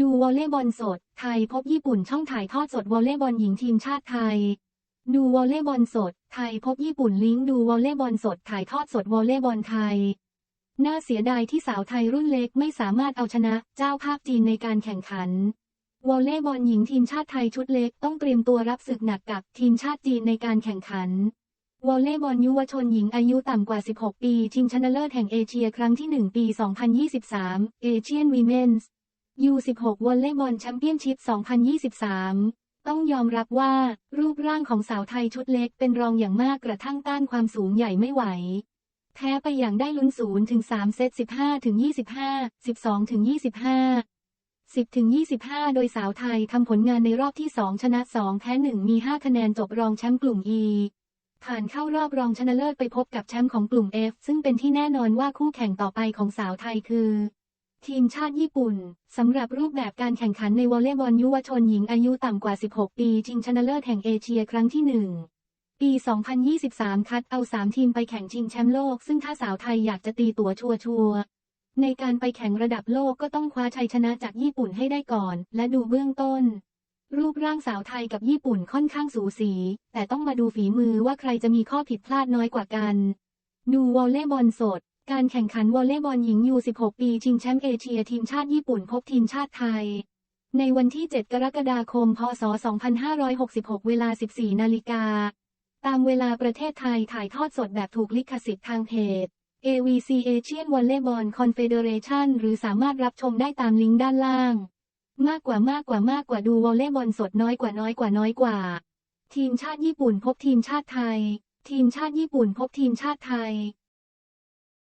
ดูวอลเลย์บอลสด ไทยพบญี่ปุ่นช่องถ่ายทอดสดวอลเลย์บอลหญิงทีมชาติไทย ดูวอลเลย์บอลสด ไทยพบญี่ปุ่นลิงก์ดูวอลเลย์บอลสดถ่ายทอดสดวอลเลย์บอลไทย น่าเสียดายที่สาวไทยรุ่นเล็กไม่สามารถเอาชนะเจ้าภาพจีนในการแข่งขัน วอลเลย์บอลหญิงทีมชาติไทยชุดเล็กต้องเตรียมตัวรับศึกหนักกับทีมชาติจีนในการแข่งขันวอลเลย์บอลยุวชนหญิงอายุต่ำกว่า 16 ปี ชิงชนะเลิศแห่งเอเชียครั้งที่ 1 ปี 2023เอ ยนวีเมนส์ U16 วอลเลย์บอลแชมเปี้ยนชิพ 2023 ต้องยอมรับว่า รูปร่างของสาวไทยชุดเล็กเป็นรองอย่างมากกระทั่งต้านความสูงใหญ่ไม่ไหว แพ้ไปอย่างได้ลุ้น0ถึง3เซต 15ถึง25 12ถึง25 10ถึง25 โดยสาวไทยทำผลงานในรอบที่ 2 ชนะ 2 แพ้ 1 มี 5 คะแนนจบรองแชมป์กลุ่ม E ผ่านเข้ารอบรองชนะเลิศไปพบกับแชมป์ของกลุ่ม F ซึ่งเป็นที่แน่นอนว่าคู่แข่งต่อไปของสาวไทยคือ ทีมชาติญี่ปุ่น สำหรับรูปแบบการแข่งขันในวอลเลย์บอลยุวชนหญิงอายุต่ำกว่า 16 ปีชิงชนะเลิศแห่งเอเชียครั้งที่ 1 ปี 2023 คัดเอา 3 ทีมไปแข่งชิงแชมป์โลก ซึ่งถ้าสาวไทยอยากจะตีตัวชัวร์ๆในการไปแข่งระดับโลกก็ต้องคว้าชัยชนะจากญี่ปุ่นให้ได้ก่อน และดูเบื้องต้น รูปร่างสาวไทยกับญี่ปุ่นค่อนข้างสูสี แต่ต้องมาดูฝีมือว่าใครจะมีข้อผิดพลาดน้อยกว่ากัน ดูวอลเลย์บอลสด การแข่งขันวอลเลย์บอลหญิงยู16 ปีชิงแชมป์เอเชียทีมชาติญี่ปุ่นพบทีมชาติไทย ในวันที่ 7 กรกฎาคม พศ 2566 เวลา 14 นาฬิกา ตามเวลาประเทศไทยถ่ายทอดสดแบบถูกลิขสิทธิ์ทางเพจ AVC Asian Volleyball Confederation หรือสามารถรับชมได้ตามลิงก์ด้านล่าง มากกว่ามากกว่ามากกว่าดูวอลเลย์บอลสดน้อยกว่าน้อยกว่าน้อยกว่า ทีมชาติญี่ปุ่นพบทีมชาติไทย ทีมชาติญี่ปุ่นพบทีมชาติไทย